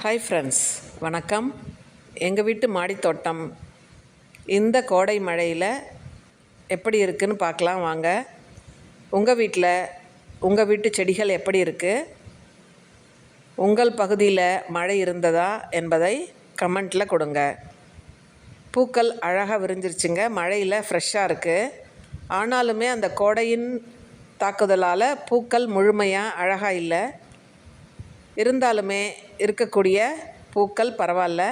Hi friends வணக்கம். எங்கள் வீட்டு மாடித்தோட்டம். இந்த கோடை மழையில் எப்படி இருக்குன்னு பார்க்கலாம் வாங்க. உங்கள் வீட்டில் உங்கள் வீட்டு செடிகள் எப்படி இருக்குது உங்கள் பகுதியில் மழை இருந்ததா என்பதை கமெண்ட்டில் கொடுங்க. பூக்கள் அழகாக விரிஞ்சிருச்சுங்க மழையில் ஃப்ரெஷ்ஷாக இருக்குது ஆனாலுமே அந்த கோடையின் தாக்குதலால் பூக்கள் முழுமையாக அழகாக இல்லை. இருந்தாலுமே இருக்கக்கூடிய பூக்கள் பரவாயில்ல.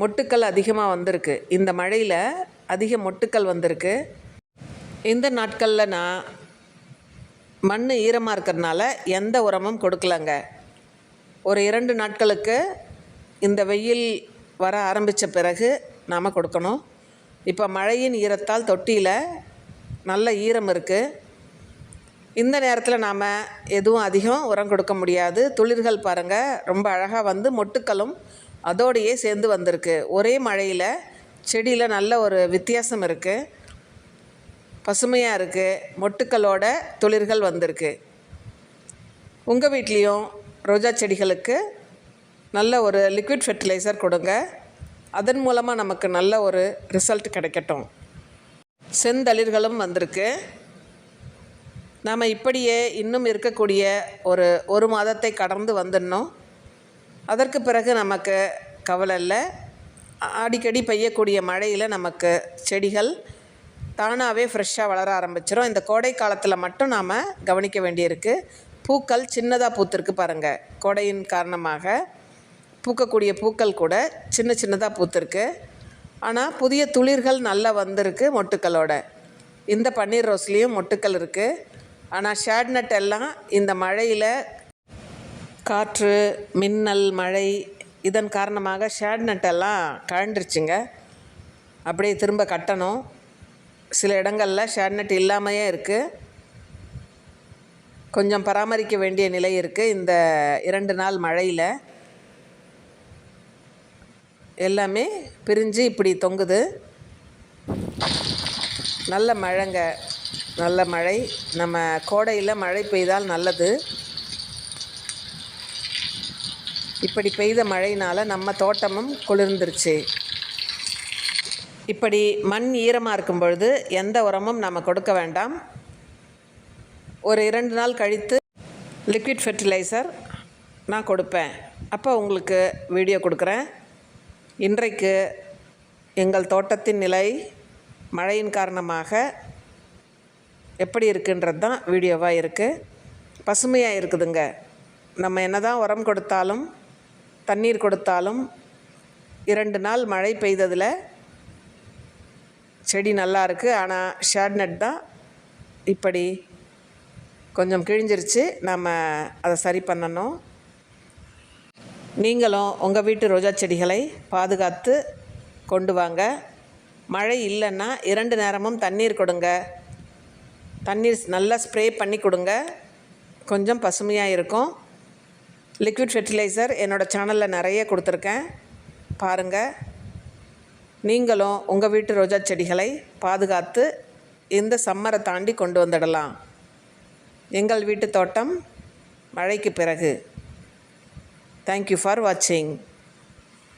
மொட்டுக்கள் அதிகமாக வந்திருக்கு. இந்த மழையில் அதிக மொட்டுக்கள் வந்திருக்கு. இந்த நாட்களில் நான் மண் ஈரமாக இருக்கிறதுனால எந்த உரமும் கொடுக்கலங்க. ஒரு இரண்டு நாட்களுக்கு இந்த வெயில் வர ஆரம்பித்த பிறகு நாம் கொடுக்கணும். இப்போ மழையின் ஈரத்தால் தொட்டியில் நல்ல ஈரம் இருக்குது இந்த நேரத்தில் நாம் எதுவும் அதிகம் உரம் கொடுக்க முடியாது. துளிர்கள் பாருங்கள் ரொம்ப அழகாக வந்து மொட்டுக்களும் அதோடையே சேர்ந்து வந்திருக்கு. ஒரே மழையில் செடியில் நல்ல ஒரு வித்தியாசம் இருக்குது பசுமையாக இருக்குது மொட்டுக்களோட துளிர்கள் வந்திருக்கு. உங்கள் வீட்லேயும் ரோஜா செடிகளுக்கு நல்ல ஒரு லிக்விட் ஃபெர்டிலைசர் கொடுங்க. அதன் மூலமாக நமக்கு நல்ல ஒரு ரிசல்ட் கிடைக்கட்டும். செந்தளிர்களும் வந்திருக்கு. நாம் இப்படியே இன்னும் இருக்கக்கூடிய ஒரு ஒரு மாதத்தை கடந்து வந்துடணும். அதற்கு பிறகு நமக்கு கவலை இல்லை. அடிக்கடி பெய்யக்கூடிய மழையில் நமக்கு செடிகள் தானாகவே ஃப்ரெஷ்ஷாக வளர ஆரம்பிச்சிடும் இந்த கோடை காலத்தில் மட்டும் நாம் கவனிக்க வேண்டியிருக்கு. பூக்கள் சின்னதாக பூத்திருக்கு பாருங்கள் கோடையின் காரணமாக பூக்கக்கூடிய பூக்கள் கூட சின்ன சின்னதாக பூத்திருக்கு. ஆனால் புதிய துளிர்கள் நல்லா வந்திருக்கு மொட்டுக்களோட. இந்த பன்னீர் ரோஸ்லேயும் மொட்டுக்கள் இருக்குது ஆனால் ஷேட்நட் எல்லாம் இந்த மழையில் காற்று மின்னல் மழை இதன் காரணமாக ஷேட்நட் எல்லாம் கழண்டுருச்சுங்க. அப்படியே திரும்ப கட்டணும். சில இடங்களில் ஷேட்நட் இல்லாமையே இருக்குது கொஞ்சம் பராமரிக்க வேண்டிய நிலை இருக்குது இந்த இரண்டு நாள் மழையில். எல்லாமே பிரிஞ்சு இப்படி தொங்குது. நல்ல மழைங்க. நல்ல மழை. நம்ம கோடையில் மழை பெய்தால் நல்லது. இப்படி பெய்த மழையினால் நம்ம தோட்டமும் குளிர்ந்துருச்சு. இப்படி மண் ஈரமாக இருக்கும் பொழுது எந்த உரமும் நம்ம கொடுக்க வேண்டாம். ஒரு இரண்டு நாள் கழித்து லிக்விட் ஃபெர்டிலைசர் நான் கொடுப்பேன். அப்போ உங்களுக்கு வீடியோ கொடுக்குறேன். இன்றைக்கு எங்கள் தோட்டத்தின் நிலை மழையின் காரணமாக எப்படி இருக்குன்றது தான் வீடியோவாக இருக்குது பசுமையாக இருக்குதுங்க. நம்ம என்ன தான் உரம் கொடுத்தாலும் தண்ணீர் கொடுத்தாலும் இரண்டு நாள் மழை பெய்ததில் செடி நல்லா இருக்குது ஆனால் ஷேட்நட் தான் இப்படி கொஞ்சம் கிழிஞ்சிருச்சு. நம்ம அதை சரி பண்ணணும். நீங்களும் உங்கள் வீட்டு ரோஜா செடிகளை பாதுகாத்து கொண்டு வாங்க. மழை இல்லைன்னா இரண்டு நேரமும் தண்ணீர் கொடுங்க. தண்ணீர் நல்லா ஸ்ப்ரே பண்ணி கொடுங்க. கொஞ்சம் பசுமையாக இருக்கும். லிக்விட் ஃபெர்டிலைசர் என்னோடய சேனலில் நிறைய கொடுத்துருக்கேன். பாருங்கள் நீங்களும் உங்கள் வீட்டு ரோஜா செடிகளை பாதுகாத்து இந்த சம்மரை தாண்டி கொண்டு வந்துடலாம். எங்கள் வீட்டு தோட்டம் மழைக்கு பிறகு. தேங்க்யூ ஃபார் வாட்சிங்